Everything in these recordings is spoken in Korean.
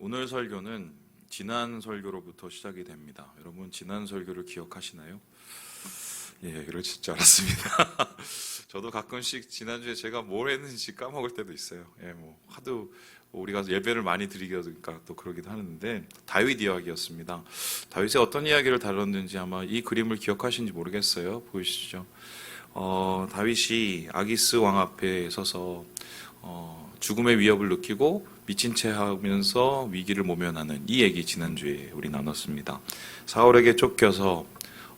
오늘 설교는 지난 설교로부터 시작이 됩니다. 여러분 지난 설교를 기억하시나요? 예, 그러실 줄 알았습니다. 저도 가끔씩 지난주에 제가 뭘 했는지 까먹을 때도 있어요. 예, 뭐 하도 우리가 예배를 많이 드리니까 또 그러기도 하는데 다윗 이야기였습니다. 다윗의 어떤 이야기를 다뤘는지 아마 이 그림을 기억하시는지 모르겠어요. 보이시죠? 어, 다윗이 아기스 왕 앞에 서서 어, 죽음의 위협을 느끼고 미친 채 하면서 위기를 모면하는 이 얘기 지난주에 우리 나눴습니다. 사울에게 쫓겨서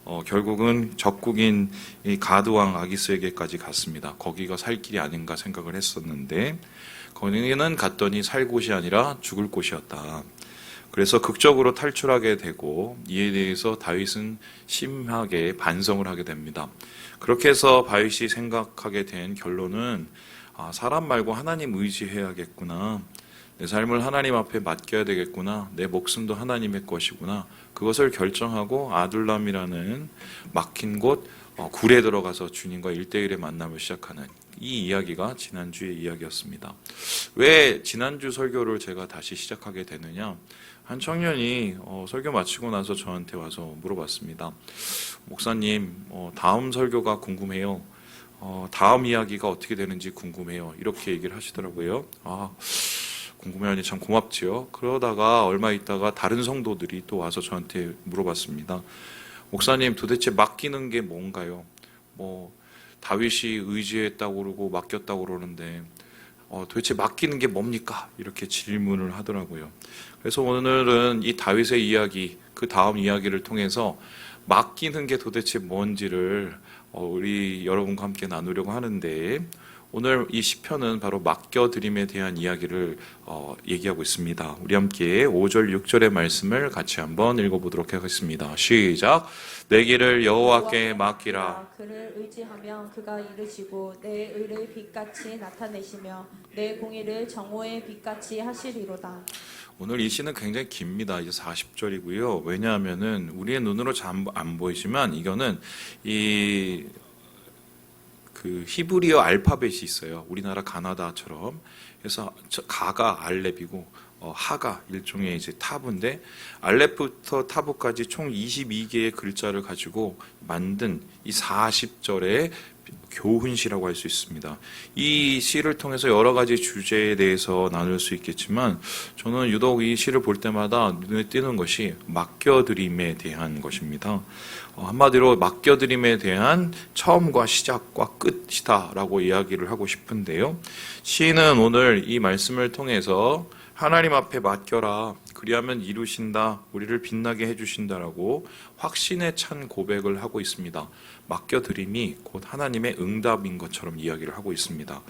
어, 결국은 적국인 이 가드왕 아기스에게까지 갔습니다. 거기가 살 길이 아닌가 생각을 했었는데 거기는 갔더니 살 곳이 아니라 죽을 곳이었다. 그래서 극적으로 탈출하게 되고 이에 대해서 다윗은 심하게 반성을 하게 됩니다. 그렇게 해서 다윗이 생각하게 된 결론은 아, 사람 말고 하나님 의지해야겠구나. 내 삶을 하나님 앞에 맡겨야 되겠구나. 내 목숨도 하나님의 것이구나. 그것을 결정하고 아둘람이라는 막힌 곳 어, 굴에 들어가서 주님과 일대일의 만남을 시작하는 이 이야기가 지난주의 이야기였습니다. 왜 지난주 설교를 제가 다시 시작하게 되느냐? 한 청년이 어, 설교 마치고 나서 저한테 와서 물어봤습니다. 목사님, 어, 다음 설교가 궁금해요. 어, 다음 이야기가 어떻게 되는지 궁금해요. 이렇게 얘기를 하시더라고요. 아, 궁금해하니 참 고맙지요. 그러다가 얼마 있다가 다른 성도들이 또 와서 저한테 물어봤습니다. 목사님, 도대체 맡기는 게 뭔가요? 뭐 다윗이 의지했다고 그러고 맡겼다고 그러는데 어, 도대체 맡기는 게 뭡니까? 이렇게 질문을 하더라고요. 그래서 오늘은 이 다윗의 이야기, 그 다음 이야기를 통해서 맡기는 게 도대체 뭔지를 어, 우리 여러분과 함께 나누려고 하는데 오늘 이 시편은 바로 맡겨드림에 대한 이야기를 어, 얘기하고 있습니다. 우리 함께 5절, 6절의 말씀을 같이 한번 읽어보도록 하겠습니다. 시작. 내 길을 여호와께 맡기라. 그를 의지하면 그가 이르시고 내 의를 빛같이 나타내시며 내 공의를 정오의 빛같이 하시리로다. 오늘 이 시는 굉장히 깁니다. 이제 40절이고요. 왜냐하면은 우리의 눈으로 잘 안 보이지만 이거는 이 그 히브리어 알파벳이 있어요. 우리나라 가나다처럼. 그래서 저 가가 알렙이고 어, 하가 일종의 이제 타브인데 알렙부터 타브까지 총 22개의 글자를 가지고 만든 이 40절의 교훈시라고 할 수 있습니다. 이 시를 통해서 여러 가지 주제에 대해서 나눌 수 있겠지만 저는 유독 이 시를 볼 때마다 눈에 띄는 것이 맡겨드림에 대한 것입니다. 어, 한마디로 맡겨드림에 대한 처음과 시작과 끝이다라고 이야기를 하고 싶은데요. 시인은 오늘 이 말씀을 통해서 하나님 앞에 맡겨라. 그리하면 이루신다. 우리를 빛나게 해주신다라고 확신에 찬 고백을 하고 있습니다. 맡겨드림이 곧 하나님의 응답인 것처럼 이야기를 하고 있습니다.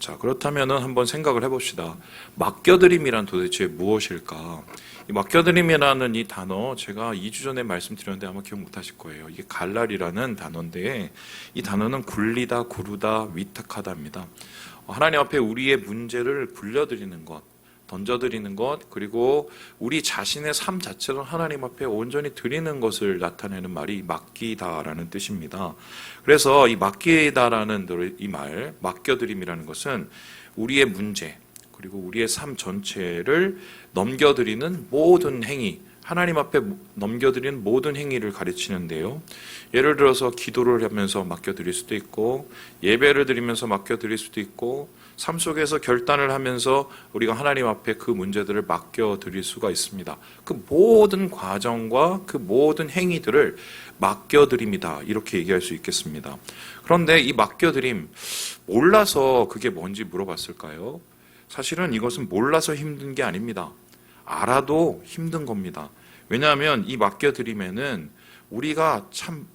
자, 그렇다면 한번 생각을 해봅시다. 맡겨드림이란 도대체 무엇일까? 이 맡겨드림이라는 이 단어 제가 2주 전에 말씀드렸는데 아마 기억 못 하실 거예요. 이게 갈랄이라는 단어인데 이 단어는 굴리다, 구르다, 위탁하다입니다. 어, 하나님 앞에 우리의 문제를 불려드리는 것, 던져드리는 것, 그리고 우리 자신의 삶 자체를 하나님 앞에 온전히 드리는 것을 나타내는 말이 맡기다라는 뜻입니다. 그래서 이 맡기다라는 이 말, 맡겨드림이라는 것은 우리의 문제, 그리고 우리의 삶 전체를 넘겨드리는 모든 행위, 하나님 앞에 넘겨드리는 모든 행위를 가르치는데요. 예를 들어서 기도를 하면서 맡겨드릴 수도 있고, 예배를 드리면서 맡겨드릴 수도 있고, 삶 속에서 결단을 하면서 우리가 하나님 앞에 그 문제들을 맡겨 드릴 수가 있습니다. 그 모든 과정과 그 모든 행위들을 맡겨 드립니다. 이렇게 얘기할 수 있겠습니다. 그런데 이 맡겨 드림, 몰라서 그게 뭔지 물어봤을까요? 사실은 이것은 몰라서 힘든 게 아닙니다. 알아도 힘든 겁니다. 왜냐하면 이 맡겨 드림에는 우리가 참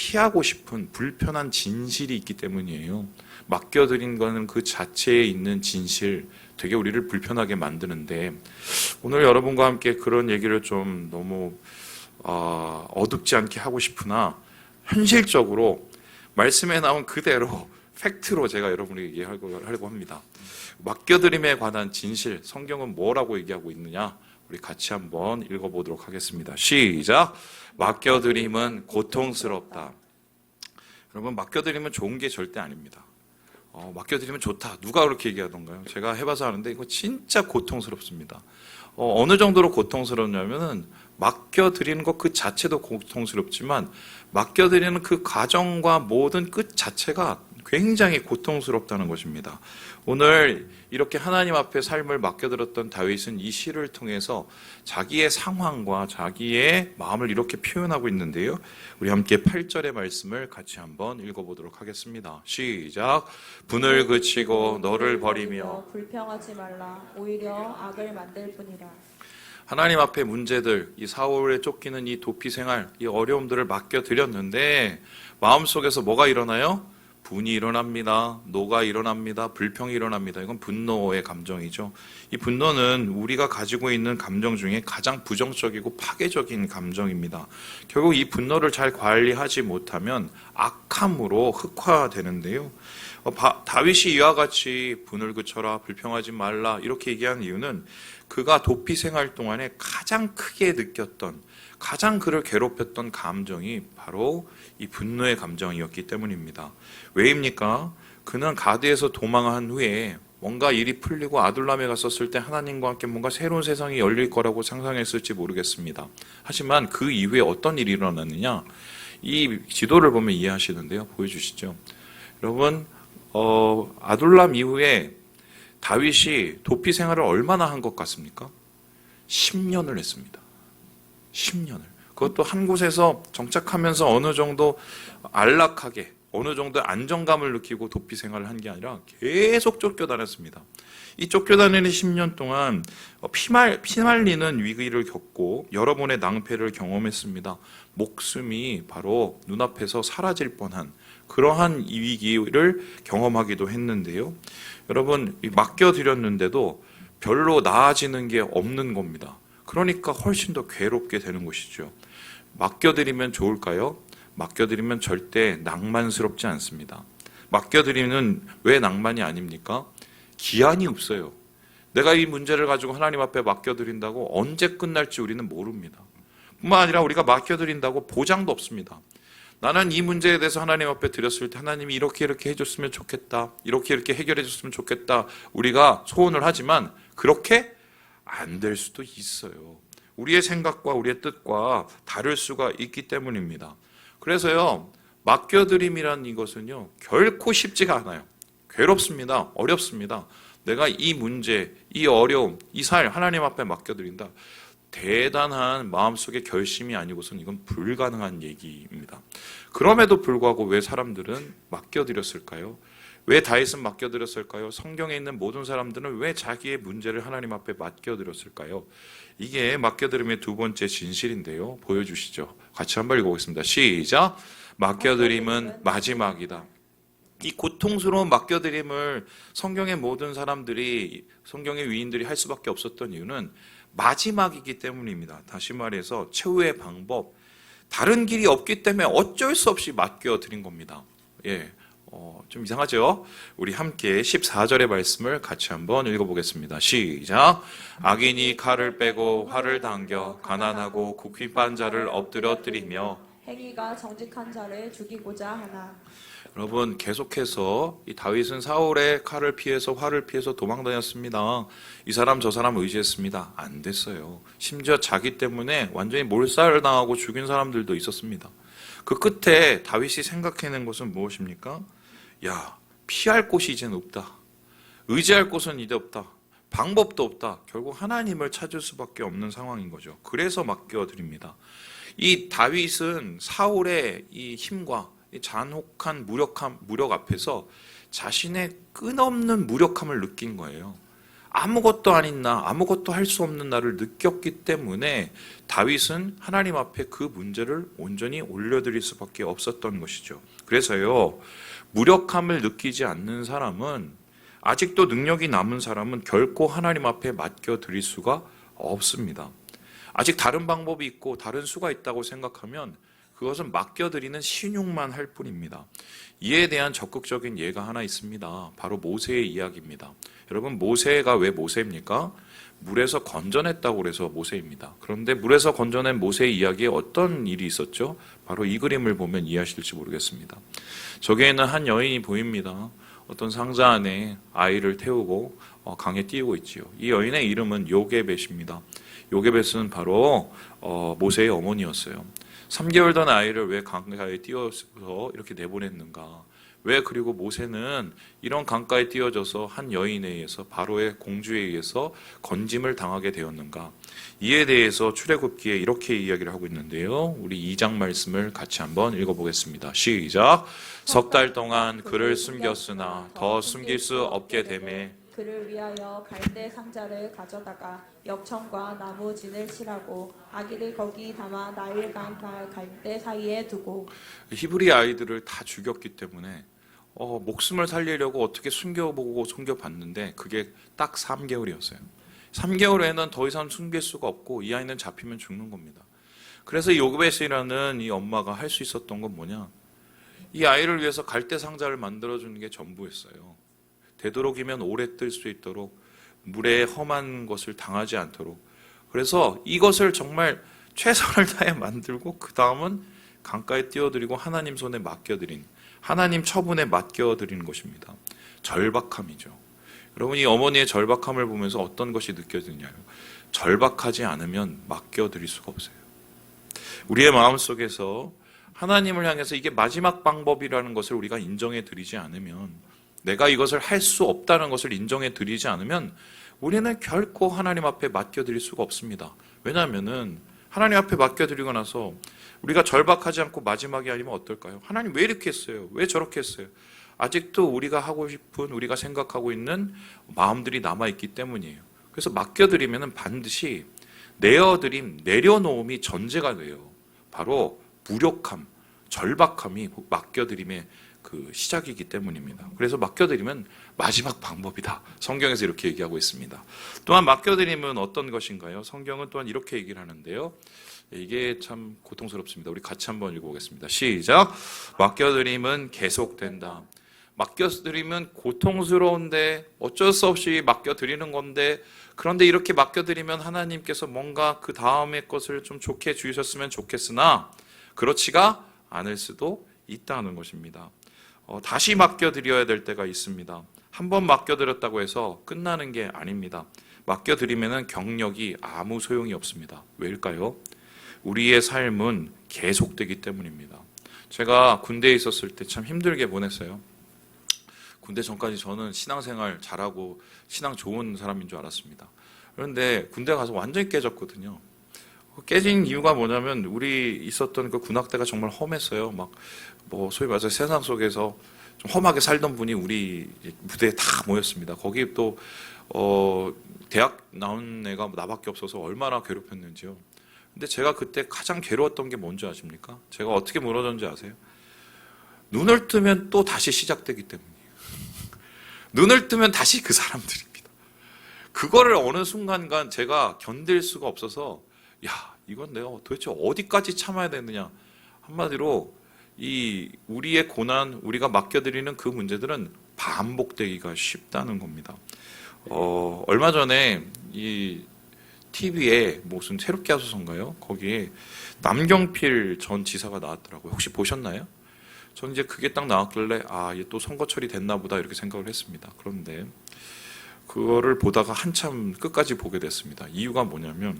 피하고 싶은 불편한 진실이 있기 때문이에요. 맡겨드린 거는 그 자체에 있는 진실, 되게 우리를 불편하게 만드는데 오늘 여러분과 함께 그런 얘기를 좀 너무 어, 어둡지 않게 하고 싶으나 현실적으로 말씀에 나온 그대로 팩트로 제가 여러분에게 얘기하려고 하려고 합니다. 맡겨드림에 관한 진실, 성경은 뭐라고 얘기하고 있느냐? 우리 같이 한번 읽어보도록 하겠습니다. 시작. 맡겨드림은 고통스럽다. 여러분, 맡겨드리면 좋은 게 절대 아닙니다. 어, 맡겨드리면 좋다. 누가 그렇게 얘기하던가요? 제가 해봐서 아는데 이거 진짜 고통스럽습니다. 어, 어느 정도로 고통스럽냐면은 맡겨드리는 것 그 자체도 고통스럽지만 맡겨드리는 그 과정과 모든 끝 자체가 굉장히 고통스럽다는 것입니다. 오늘 이렇게 하나님 앞에 삶을 맡겨들었던 다윗은 이 시를 통해서 자기의 상황과 자기의 마음을 이렇게 표현하고 있는데요. 우리 함께 8절의 말씀을 같이 한번 읽어보도록 하겠습니다. 시작. 분을 그치고 너를 버리며 불평하지 말라 오히려 악을 만들 뿐이라 하나님 앞에 문제들, 이 사울에 쫓기는 이 도피 생활, 이 어려움들을 맡겨 드렸는데 마음속에서 뭐가 일어나요? 분이 일어납니다. 노가 일어납니다. 불평이 일어납니다. 이건 분노의 감정이죠. 이 분노는 우리가 가지고 있는 감정 중에 가장 부정적이고 파괴적인 감정입니다. 결국 이 분노를 잘 관리하지 못하면 악함으로 흑화되는데요. 어, 바- 다윗이 이와 같이 분을 그쳐라, 불평하지 말라 이렇게 얘기한 이유는 그가 도피 생활 동안에 가장 크게 느꼈던 가장 그를 괴롭혔던 감정이 바로 이 분노의 감정이었기 때문입니다. 왜입니까? 그는 가드에서 도망한 후에 뭔가 일이 풀리고 아둘람에 갔었을 때 하나님과 함께 뭔가 새로운 세상이 열릴 거라고 상상했을지 모르겠습니다. 하지만 그 이후에 어떤 일이 일어났느냐? 이 지도를 보면 이해하시는데요. 보여주시죠. 여러분, 어, 아둘람 이후에 다윗이 도피 생활을 얼마나 한 것 같습니까? 10년을 했습니다. 10년을. 그것도 한 곳에서 정착하면서 어느 정도 안락하게, 어느 정도 안정감을 느끼고 도피 생활을 한 게 아니라 계속 쫓겨다녔습니다. 이 쫓겨다니는 10년 동안 피말, 피말리는 위기를 겪고 여러 번의 낭패를 경험했습니다. 목숨이 바로 눈앞에서 사라질 뻔한 그러한 이 위기를 경험하기도 했는데요. 여러분, 이 맡겨드렸는데도 별로 나아지는 게 없는 겁니다. 그러니까 훨씬 더 괴롭게 되는 것이죠. 맡겨드리면 좋을까요? 맡겨드리면 절대 낭만스럽지 않습니다. 맡겨드리는 왜 낭만이 아닙니까? 기한이 없어요. 내가 이 문제를 가지고 하나님 앞에 맡겨드린다고 언제 끝날지 우리는 모릅니다. 뿐만 아니라 우리가 맡겨드린다고 보장도 없습니다. 나는 이 문제에 대해서 하나님 앞에 드렸을 때 하나님이 이렇게 이렇게 해줬으면 좋겠다. 이렇게 이렇게 해결해 줬으면 좋겠다. 우리가 소원을 하지만 그렇게 안 될 수도 있어요. 우리의 생각과 우리의 뜻과 다를 수가 있기 때문입니다. 그래서요, 맡겨드림이란 이것은요, 결코 쉽지가 않아요. 괴롭습니다. 어렵습니다. 내가 이 문제, 이 어려움, 이 살 하나님 앞에 맡겨드린다. 대단한 마음속의 결심이 아니고선 이건 불가능한 얘기입니다. 그럼에도 불구하고 왜 사람들은 맡겨드렸을까요? 왜 다윗은 맡겨드렸을까요? 성경에 있는 모든 사람들은 왜 자기의 문제를 하나님 앞에 맡겨드렸을까요? 이게 맡겨드림의 두 번째 진실인데요. 보여주시죠. 같이 한번 읽어보겠습니다. 시작. 맡겨드림은 마지막이다. 이 고통스러운 맡겨드림을 성경의 모든 사람들이 성경의 위인들이 할 수밖에 없었던 이유는 마지막이기 때문입니다. 다시 말해서 최후의 방법 다른 길이 없기 때문에 어쩔 수 없이 맡겨드린 겁니다. 예. 어, 좀 이상하죠? 우리 함께 14절의 말씀을 같이 한번 읽어보겠습니다. 시작. 악인이 칼을 빼고 활을 당겨 가난하고 국휘빤 자를 엎드려뜨리며 행위가 정직한 자를 죽이고자 하나 여러분 계속해서 이 다윗은 사울의 칼을 피해서 활을 피해서 도망다녔습니다. 이 사람 저 사람 의지했습니다. 안 됐어요. 심지어 자기 때문에 완전히 몰살을 당하고 죽인 사람들도 있었습니다. 그 끝에 다윗이 생각해낸 것은 무엇입니까? 야 피할 곳이 이제는 없다. 의지할 곳은 이제 없다. 방법도 없다. 결국 하나님을 찾을 수밖에 없는 상황인 거죠. 그래서 맡겨드립니다. 이 다윗은 사울의 이 힘과 이 잔혹한 무력함, 무력 앞에서 자신의 끝없는 무력함을 느낀 거예요. 아무것도 아닌 나, 아무것도 할 수 없는 나를 느꼈기 때문에 다윗은 하나님 앞에 그 문제를 온전히 올려드릴 수밖에 없었던 것이죠. 그래서요, 무력함을 느끼지 않는 사람은 아직도 능력이 남은 사람은 결코 하나님 앞에 맡겨드릴 수가 없습니다. 아직 다른 방법이 있고 다른 수가 있다고 생각하면 그것은 맡겨드리는 신용만 할 뿐입니다. 이에 대한 적극적인 예가 하나 있습니다. 바로 모세의 이야기입니다. 여러분 모세가 왜 모세입니까? 물에서 건져냈다고 그래서 모세입니다. 그런데 물에서 건져낸 모세의 이야기에 어떤 일이 있었죠? 바로 이 그림을 보면 이해하실지 모르겠습니다. 저기에는 한 여인이 보입니다. 어떤 상자 안에 아이를 태우고 어, 강에 띄우고 있지요. 이 여인의 이름은 요게벳입니다. 요게벳은 바로 어, 모세의 어머니였어요. 3개월 된 아이를 왜 강가에 띄워서 이렇게 내보냈는가? 왜 그리고 모세는 이런 강가에 띄워져서 한 여인에 의해서 바로의 공주에 의해서 건짐을 당하게 되었는가? 이에 대해서 출애굽기에 이렇게 이야기를 하고 있는데요. 우리 2장 말씀을 같이 한번 읽어 보겠습니다. 시작. 석 달 동안 그를 숨겼으나 더 숨길 수 없게 되매 그를 위하여 갈대 상자를 가져다가 역청과 나무 진을 칠하고 아기를 거기 담아 나일강 갈대 사이에 두고 히브리 아이들을 다 죽였기 때문에 어, 목숨을 살리려고 어떻게 숨겨보고 숨겨봤는데 그게 딱 3개월이었어요. 3개월 후에는 더 이상 숨길 수가 없고 이 아이는 잡히면 죽는 겁니다. 그래서 요그벳이라는 이 엄마가 할 수 있었던 건 뭐냐? 이 아이를 위해서 갈대 상자를 만들어 주는 게 전부였어요. 되도록이면 오래 뜰 수 있도록 물에 험한 것을 당하지 않도록 그래서 이것을 정말 최선을 다해 만들고 그 다음은 강가에 띄워드리고 하나님 손에 맡겨드린 하나님 처분에 맡겨드리는 것입니다. 절박함이죠. 여러분 이 어머니의 절박함을 보면서 어떤 것이 느껴지냐요? 절박하지 않으면 맡겨드릴 수가 없어요. 우리의 마음 속에서 하나님을 향해서 이게 마지막 방법이라는 것을 우리가 인정해 드리지 않으면 내가 이것을 할 수 없다는 것을 인정해 드리지 않으면 우리는 결코 하나님 앞에 맡겨 드릴 수가 없습니다. 왜냐하면은 하나님 앞에 맡겨 드리고 나서 우리가 절박하지 않고 마지막이 아니면 어떨까요? 하나님 왜 이렇게 했어요? 왜 저렇게 했어요? 아직도 우리가 하고 싶은 우리가 생각하고 있는 마음들이 남아 있기 때문이에요. 그래서 맡겨 드리면은 반드시 내어드림, 내려놓음이 전제가 돼요. 바로 무력함, 절박함이 맡겨드림의 그 시작이기 때문입니다. 그래서 맡겨드리면 마지막 방법이다. 성경에서 이렇게 얘기하고 있습니다. 또한 맡겨드림은 어떤 것인가요? 성경은 또한 이렇게 얘기를 하는데요. 이게 참 고통스럽습니다. 우리 같이 한번 읽어보겠습니다. 시작. 맡겨드림은 계속된다. 맡겨드리면 고통스러운데 어쩔 수 없이 맡겨드리는 건데 그런데 이렇게 맡겨드리면 하나님께서 뭔가 그 다음의 것을 좀 좋게 주셨으면 좋겠으나 그렇지가 않을 수도 있다는 것입니다. 어, 다시 맡겨드려야 될 때가 있습니다. 한 번 맡겨드렸다고 해서 끝나는 게 아닙니다. 맡겨드리면 경력이 아무 소용이 없습니다. 왜일까요? 우리의 삶은 계속되기 때문입니다. 제가 군대에 있었을 때 참 힘들게 보냈어요. 군대 전까지 저는 신앙생활 잘하고 신앙 좋은 사람인 줄 알았습니다. 그런데 군대 가서 완전히 깨졌거든요. 깨진 이유가 뭐냐면 우리 있었던 그 군악대가 정말 험했어요. 막 뭐 소위 말해서 세상 속에서 좀 험하게 살던 분이 우리 무대에 다 모였습니다. 거기 또 어, 대학 나온 애가 나밖에 없어서 얼마나 괴롭혔는지요. 근데 제가 그때 가장 괴로웠던 게 뭔지 아십니까? 제가 어떻게 무너졌는지 아세요? 눈을 뜨면 또 다시 시작되기 때문이에요. 눈을 뜨면 다시 그 사람들입니다. 그거를 어느 순간간 제가 견딜 수가 없어서 야 이건 내가 도대체 어디까지 참아야 되느냐 한마디로 이 우리의 고난 우리가 맡겨드리는 그 문제들은 반복되기가 쉽다는 겁니다. 어, 얼마 전에 이 TV에 무슨 새롭게 하소서인가요? 거기에 남경필 전 지사가 나왔더라고요. 혹시 보셨나요? 전 이제 그게 딱 나왔길래 아, 얘 또 선거철이 됐나 보다 이렇게 생각을 했습니다. 그런데 그거를 보다가 한참 끝까지 보게 됐습니다. 이유가 뭐냐면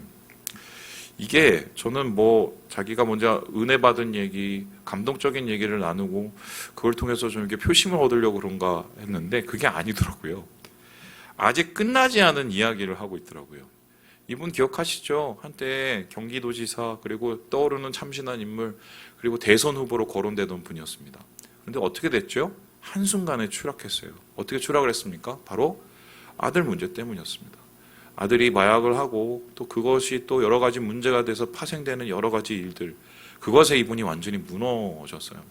이게 저는 뭐 자기가 먼저 은혜 받은 얘기, 감동적인 얘기를 나누고 그걸 통해서 좀 이렇게 표심을 얻으려고 그런가 했는데 그게 아니더라고요. 아직 끝나지 않은 이야기를 하고 있더라고요. 이분 기억하시죠? 한때 경기도지사 그리고 떠오르는 참신한 인물 그리고 대선 후보로 거론되던 분이었습니다. 그런데 어떻게 됐죠? 한순간에 추락했어요. 어떻게 추락을 했습니까? 바로 아들 문제 때문이었습니다. 아들이 마약을 하고 또 그것이 또 여러 가지 문제가 돼서 파생되는 여러 가지 일들 그것에 이분이 완전히 무너졌어요.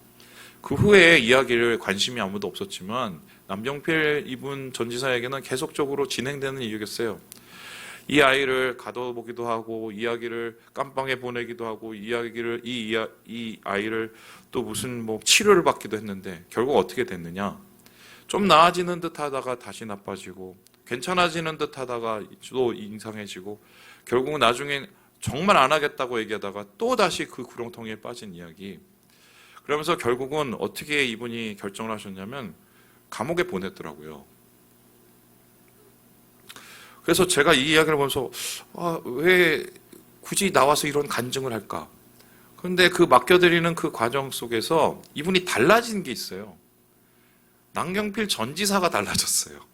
그 후에 이야기를 관심이 아무도 없었지만 남경필 이분 전 지사에게는 계속적으로 진행되는 일이었어요. 이 아이를 가둬보기도 하고 이야기를 깜빵에 보내기도 하고 이야기를 이, 이야, 이 아이를 또 무슨 뭐 치료를 받기도 했는데 결국 어떻게 됐느냐? 좀 나아지는 듯 하다가 다시 나빠지고 괜찮아지는 듯 하다가 또 인상해지고 결국은 나중에 정말 안 하겠다고 얘기하다가 또 다시 그 구렁텅이에 빠진 이야기. 그러면서 결국은 어떻게 이분이 결정을 하셨냐면 감옥에 보냈더라고요. 그래서 제가 이 이야기를 보면서 아, 왜 굳이 나와서 이런 간증을 할까? 그런데 그 맡겨드리는 그 과정 속에서 이분이 달라진 게 있어요. 남경필 전 지사가 달라졌어요.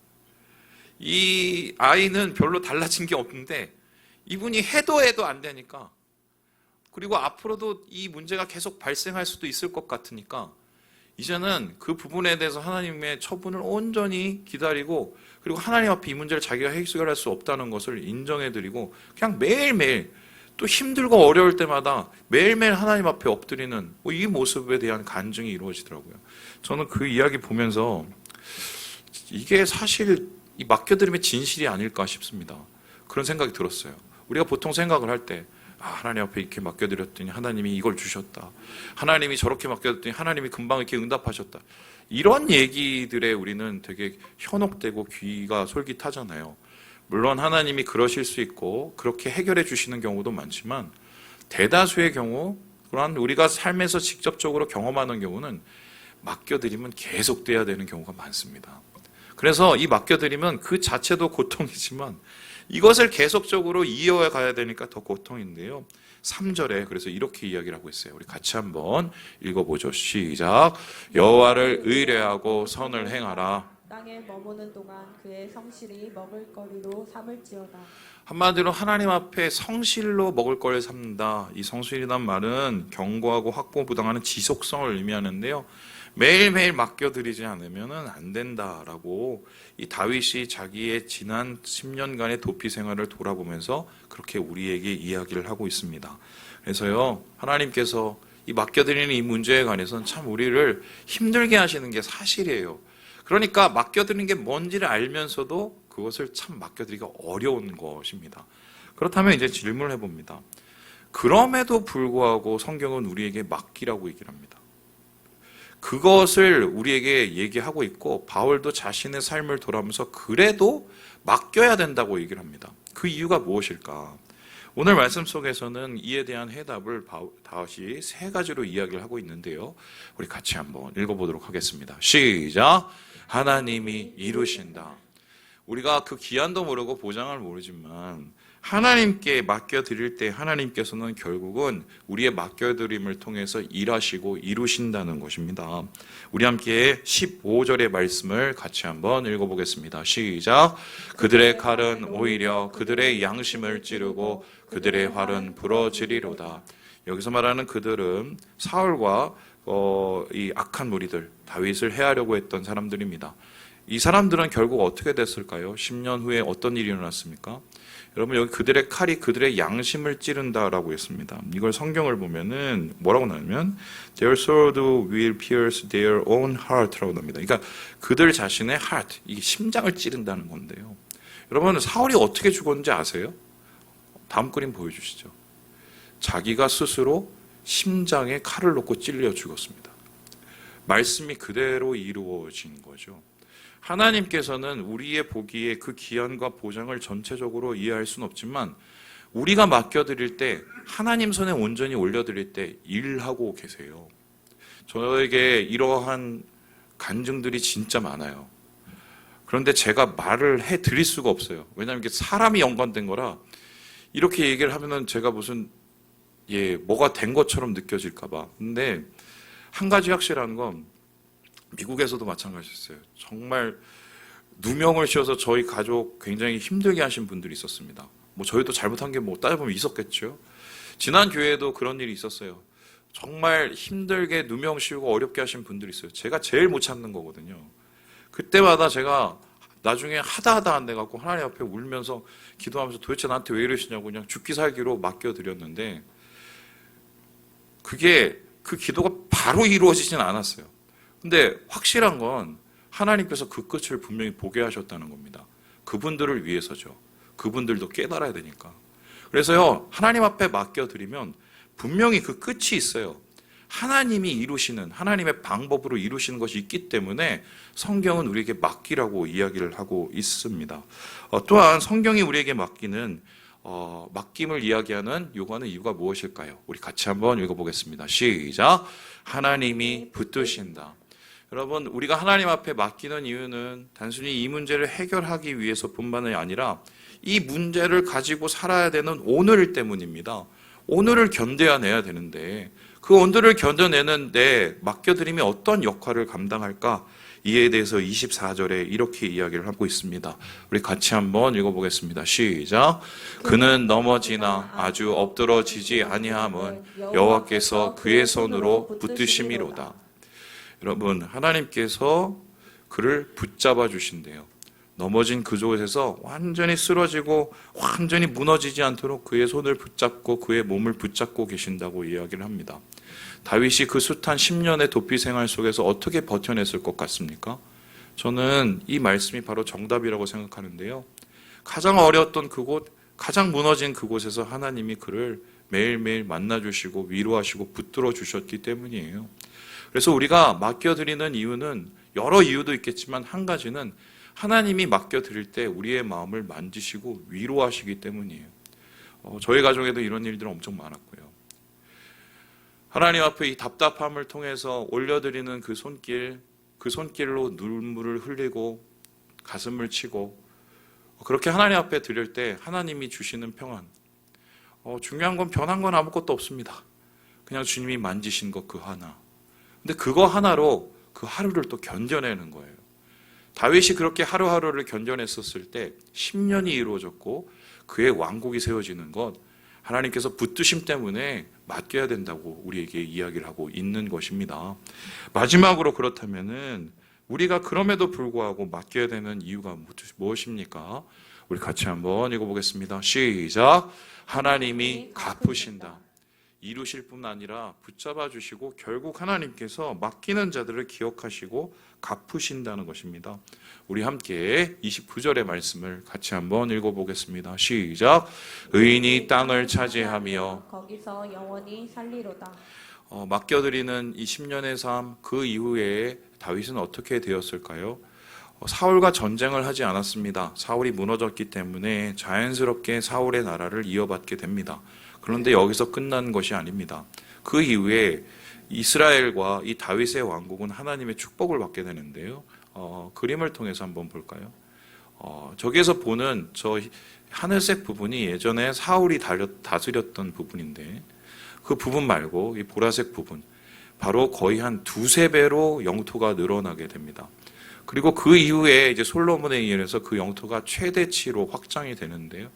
이 아이는 별로 달라진 게 없는데 이분이 해도 해도 안 되니까 그리고 앞으로도 이 문제가 계속 발생할 수도 있을 것 같으니까 이제는 그 부분에 대해서 하나님의 처분을 온전히 기다리고 그리고 하나님 앞에 이 문제를 자기가 해결할 수 없다는 것을 인정해드리고 그냥 매일매일 또 힘들고 어려울 때마다 매일매일 하나님 앞에 엎드리는 뭐이 모습에 대한 간증이 이루어지더라고요. 저는 그 이야기 보면서 이게 사실 이 맡겨드림의 진실이 아닐까 싶습니다. 그런 생각이 들었어요. 우리가 보통 생각을 할 때, 아, 하나님 앞에 이렇게 맡겨드렸더니 하나님이 이걸 주셨다. 하나님이 저렇게 맡겨드렸더니 하나님이 금방 이렇게 응답하셨다. 이런 얘기들에 우리는 되게 현혹되고 귀가 솔깃하잖아요. 물론 하나님이 그러실 수 있고 그렇게 해결해 주시는 경우도 많지만 대다수의 경우 그러한 우리가 삶에서 직접적으로 경험하는 경우는 맡겨드리면 계속돼야 되는 경우가 많습니다. 그래서 이 맡겨드리면 그 자체도 고통이지만 이것을 계속적으로 이어가 가야 되니까 더 고통인데요. 3절에 그래서 이렇게 이야기를 하고 있어요. 우리 같이 한번 읽어보죠. 시작. 여호와를 의뢰하고 선을 행하라. 땅에 머무는 동안 그의 성실이 먹을거리로 삼을지어다. 한마디로 하나님 앞에 성실로 먹을 걸 삼는다. 이 성실이란 말은 경고하고 확보 부당하는 지속성을 의미하는데요. 매일매일 맡겨드리지 않으면 안 된다라고 이 다윗이 자기의 지난 10년간의 도피 생활을 돌아보면서 그렇게 우리에게 이야기를 하고 있습니다. 그래서요, 하나님께서 이 맡겨드리는 이 문제에 관해서는 참 우리를 힘들게 하시는 게 사실이에요. 그러니까 맡겨드리는 게 뭔지를 알면서도 그것을 참 맡겨드리기가 어려운 것입니다. 그렇다면 이제 질문을 해봅니다. 그럼에도 불구하고 성경은 우리에게 맡기라고 얘기를 합니다. 그것을 우리에게 얘기하고 있고 바울도 자신의 삶을 돌아보면서 그래도 맡겨야 된다고 얘기를 합니다. 그 이유가 무엇일까? 오늘 말씀 속에서는 이에 대한 해답을 다시 세 가지로 이야기를 하고 있는데요. 우리 같이 한번 읽어보도록 하겠습니다. 시작. 하나님이 이루신다. 우리가 그 기한도 모르고 보장을 모르지만 하나님께 맡겨드릴 때 하나님께서는 결국은 우리의 맡겨드림을 통해서 일하시고 이루신다는 것입니다. 우리 함께 15절의 말씀을 같이 한번 읽어보겠습니다. 시작. 그들의 칼은 오히려 그들의 양심을 찌르고 그들의 활은 부러지리로다. 여기서 말하는 그들은 사울과 어, 이 악한 무리들 다윗을 해하려고 했던 사람들입니다. 이 사람들은 결국 어떻게 됐을까요? 10년 후에 어떤 일이 일어났습니까? 여러분 여기 그들의 칼이 그들의 양심을 찌른다라고 했습니다. 이걸 성경을 보면은 뭐라고 나오면 their sword will pierce their own heart라고 나옵니다. 그러니까 그들 자신의 heart, 이 심장을 찌른다는 건데요. 여러분 사울이 어떻게 죽었는지 아세요? 다음 그림 보여주시죠. 자기가 스스로 심장에 칼을 놓고 찔려 죽었습니다. 말씀이 그대로 이루어진 거죠. 하나님께서는 우리의 보기에 그 기한과 보장을 전체적으로 이해할 수는 없지만 우리가 맡겨드릴 때 하나님 손에 온전히 올려드릴 때 일하고 계세요. 저에게 이러한 간증들이 진짜 많아요. 그런데 제가 말을 해 드릴 수가 없어요. 왜냐하면 이게 사람이 연관된 거라 이렇게 얘기를 하면은 제가 무슨 예 뭐가 된 것처럼 느껴질까봐. 근데 한 가지 확실한 건 미국에서도 마찬가지였어요. 정말 누명을 씌워서 저희 가족 굉장히 힘들게 하신 분들이 있었습니다. 뭐 저희도 잘못한 게 뭐 따져보면 있었겠죠. 지난 교회에도 그런 일이 있었어요. 정말 힘들게 누명 씌우고 어렵게 하신 분들이 있어요. 제가 제일 못 참는 거거든요. 그때마다 제가 나중에 하다 하다 안 돼갖고 하나님 앞에 울면서 기도하면서 도대체 나한테 왜 이러시냐고 그냥 죽기 살기로 맡겨드렸는데 그게 그 기도가 바로 이루어지진 않았어요. 근데 확실한 건 하나님께서 그 끝을 분명히 보게 하셨다는 겁니다. 그분들을 위해서죠. 그분들도 깨달아야 되니까. 그래서요, 하나님 앞에 맡겨드리면 분명히 그 끝이 있어요. 하나님이 이루시는, 하나님의 방법으로 이루시는 것이 있기 때문에 성경은 우리에게 맡기라고 이야기를 하고 있습니다. 어, 또한 성경이 우리에게 맡기는 어, 맡김을 이야기하는 요구하는 이유가 무엇일까요? 우리 같이 한번 읽어보겠습니다. 시작. 하나님이 붙드신다. 여러분, 우리가 하나님 앞에 맡기는 이유는 단순히 이 문제를 해결하기 위해서뿐만이 아니라 이 문제를 가지고 살아야 되는 오늘 때문입니다. 오늘을 견뎌내야 되는데 그 오늘을 견뎌내는 데 맡겨드림이 어떤 역할을 감당할까? 이에 대해서 24절에 이렇게 이야기를 하고 있습니다. 우리 같이 한번 읽어보겠습니다. 시작. 그는 넘어지나 아주 엎드러지지 아니함은 여호와께서 그의 손으로 붙드심이로다. 여러분 하나님께서 그를 붙잡아 주신대요. 넘어진 그곳에서 완전히 쓰러지고 완전히 무너지지 않도록 그의 손을 붙잡고 그의 몸을 붙잡고 계신다고 이야기를 합니다. 다윗이 그 숱한 10년의 도피 생활 속에서 어떻게 버텨냈을 것 같습니까? 저는 이 말씀이 바로 정답이라고 생각하는데요. 가장 어려웠던 그곳, 가장 무너진 그곳에서 하나님이 그를 매일매일 만나주시고 위로하시고 붙들어 주셨기 때문이에요. 그래서 우리가 맡겨드리는 이유는 여러 이유도 있겠지만 한 가지는 하나님이 맡겨드릴 때 우리의 마음을 만지시고 위로하시기 때문이에요. 어, 저희 가정에도 이런 일들은 엄청 많았고요. 하나님 앞에 이 답답함을 통해서 올려드리는 그 손길, 그 손길로 눈물을 흘리고 가슴을 치고 그렇게 하나님 앞에 드릴 때 하나님이 주시는 평안. 어, 중요한 건 변한 건 아무것도 없습니다. 그냥 주님이 만지신 것 그 하나. 근데 그거 하나로 그 하루를 또 견뎌내는 거예요. 다윗이 그렇게 하루하루를 견뎌냈었을 때 10년이 이루어졌고 그의 왕국이 세워지는 것 하나님께서 붙드심 때문에 맡겨야 된다고 우리에게 이야기를 하고 있는 것입니다. 마지막으로 그렇다면은 우리가 그럼에도 불구하고 맡겨야 되는 이유가 무엇입니까? 우리 같이 한번 읽어보겠습니다. 시작. 하나님이 갚으신다. 이루실 뿐 아니라 붙잡아 주시고 결국 하나님께서 맡기는 자들을 기억하시고 갚으신다는 것입니다. 우리 함께 29절의 말씀을 같이 한번 읽어 보겠습니다. 시작. 의인이 땅을 차지하며 거기서 영원히 살리로다. 어, 맡겨드리는 이 10년의 삶 그 이후에 다윗은 어떻게 되었을까요? 어, 사울과 전쟁을 하지 않았습니다. 사울이 무너졌기 때문에 자연스럽게 사울의 나라를 이어받게 됩니다. 그런데 여기서 끝난 것이 아닙니다. 그 이후에 이스라엘과 이 다윗의 왕국은 하나님의 축복을 받게 되는데요. 어, 그림을 통해서 한번 볼까요? 어, 저기에서 보는 저 하늘색 부분이 예전에 사울이 달렸, 다스렸던 부분인데 그 부분 말고 이 보라색 부분 바로 거의 한 두세 배로 영토가 늘어나게 됩니다. 그리고 그 이후에 이제 솔로몬에 의해서 그 영토가 최대치로 확장이 되는데요.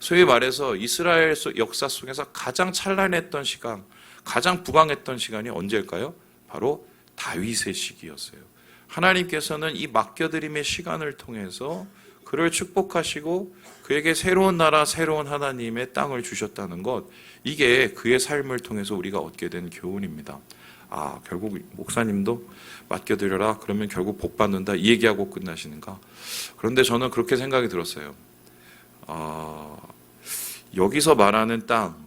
소위 말해서 이스라엘 소- 역사 속에서 가장 찬란했던 시간, 가장 부강했던 시간이 언제일까요? 바로 다윗의 시기였어요. 하나님께서는 이 맡겨드림의 시간을 통해서 그를 축복하시고 그에게 새로운 나라, 새로운 하나님의 땅을 주셨다는 것, 이게 그의 삶을 통해서 우리가 얻게 된 교훈입니다. 아, 결국 목사님도 맡겨드려라. 그러면 결국 복 받는다. 이 얘기하고 끝나시는가? 그런데 저는 그렇게 생각이 들었어요. 아, 여기서 말하는 땅,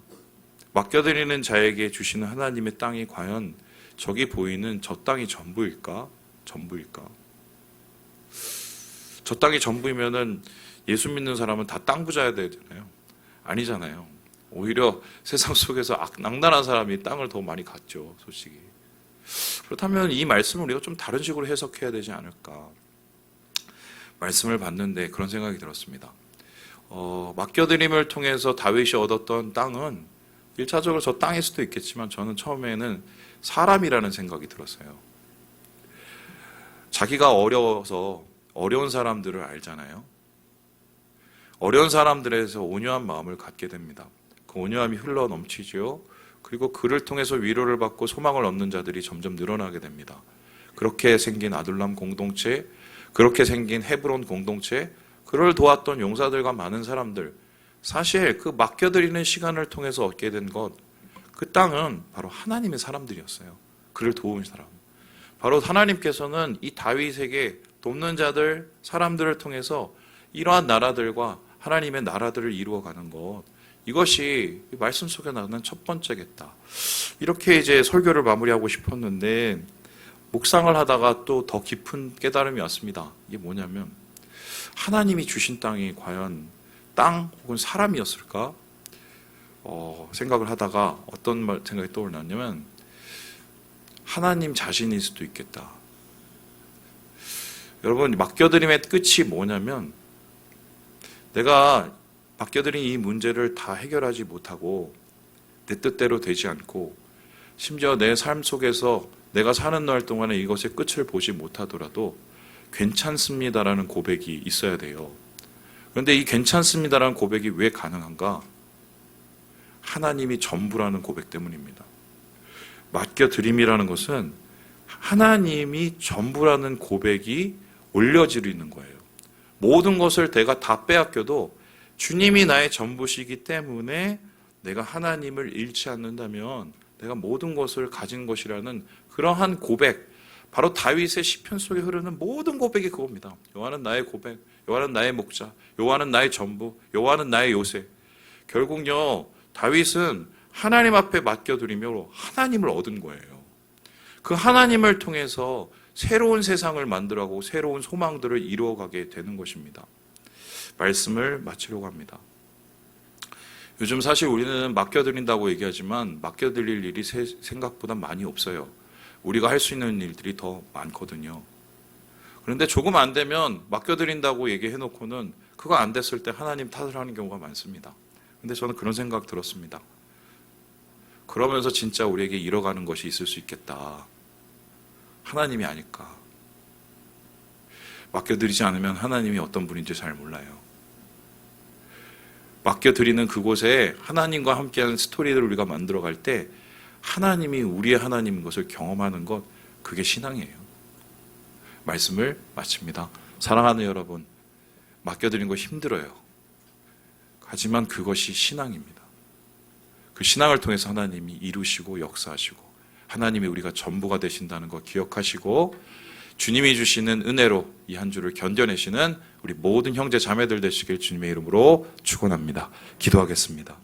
맡겨드리는 자에게 주시는 하나님의 땅이 과연 저기 보이는 저 땅이 전부일까? 전부일까? 저 땅이 전부이면은 예수 믿는 사람은 다 땅 부자야 되잖아요. 아니잖아요. 오히려 세상 속에서 악- 악랄한 사람이 땅을 더 많이 갖죠, 솔직히. 그렇다면 이 말씀을 우리가 좀 다른 식으로 해석해야 되지 않을까? 말씀을 봤는데 그런 생각이 들었습니다. 어, 맡겨드림을 통해서 다윗이 얻었던 땅은 일차적으로 저 땅일 수도 있겠지만 저는 처음에는 사람이라는 생각이 들었어요. 자기가 어려워서 어려운 사람들을 알잖아요. 어려운 사람들에서 온유한 마음을 갖게 됩니다. 그 온유함이 흘러 넘치지요. 그리고 그를 통해서 위로를 받고 소망을 얻는 자들이 점점 늘어나게 됩니다. 그렇게 생긴 아둘람 공동체, 그렇게 생긴 헤브론 공동체, 그를 도왔던 용사들과 많은 사람들, 사실 그 맡겨드리는 시간을 통해서 얻게 된 것, 그 땅은 바로 하나님의 사람들이었어요. 그를 도운 사람. 바로 하나님께서는 이 다윗에게 돕는 자들, 사람들을 통해서 이러한 나라들과 하나님의 나라들을 이루어가는 것, 이것이 이 말씀 속에 나오는 첫 번째겠다. 이렇게 이제 설교를 마무리하고 싶었는데, 묵상을 하다가 또 더 깊은 깨달음이 왔습니다. 이게 뭐냐면, 하나님이 주신 땅이 과연 땅 혹은 사람이었을까? 어, 생각을 하다가 어떤 말, 생각이 떠올랐냐면, 하나님 자신일 수도 있겠다. 여러분, 맡겨드림의 끝이 뭐냐면, 내가 맡겨드린 이 문제를 다 해결하지 못하고 내 뜻대로 되지 않고 심지어 내 삶 속에서 내가 사는 날 동안에 이것의 끝을 보지 못하더라도 괜찮습니다라는 고백이 있어야 돼요. 그런데 이 괜찮습니다라는 고백이 왜 가능한가? 하나님이 전부라는 고백 때문입니다. 맡겨드림이라는 것은 하나님이 전부라는 고백이 올려지는 거예요. 모든 것을 내가 다 빼앗겨도 주님이 나의 전부시기 때문에 내가 하나님을 잃지 않는다면 내가 모든 것을 가진 것이라는 그러한 고백, 바로 다윗의 시편 속에 흐르는 모든 고백이 그겁니다. 여호와는 나의 고백, 여호와는 나의 목자, 여호와는 나의 전부, 여호와는 나의 요새. 결국요 다윗은 하나님 앞에 맡겨드리며 하나님을 얻은 거예요. 그 하나님을 통해서 새로운 세상을 만들어가고 새로운 소망들을 이루어가게 되는 것입니다. 말씀을 마치려고 합니다. 요즘 사실 우리는 맡겨드린다고 얘기하지만 맡겨드릴 일이 세- 생각보다 많이 없어요. 우리가 할 수 있는 일들이 더 많거든요. 그런데 조금 안 되면 맡겨드린다고 얘기해놓고는 그거 안 됐을 때 하나님 탓을 하는 경우가 많습니다. 근데 저는 그런 생각 들었습니다. 그러면서 진짜 우리에게 잃어가는 것이 있을 수 있겠다. 하나님이 아닐까. 맡겨드리지 않으면 하나님이 어떤 분인지 잘 몰라요. 맡겨드리는 그곳에 하나님과 함께하는 스토리를 우리가 만들어갈 때 하나님이 우리의 하나님인 것을 경험하는 것, 그게 신앙이에요. 말씀을 마칩니다. 사랑하는 여러분, 맡겨드리는 거 힘들어요. 하지만 그것이 신앙입니다. 그 신앙을 통해서 하나님이 이루시고 역사하시고 하나님이 우리가 전부가 되신다는 거 기억하시고 주님이 주시는 은혜로 이 한 주를 견뎌내시는 우리 모든 형제 자매들 되시길 주님의 이름으로 축원합니다. 기도하겠습니다.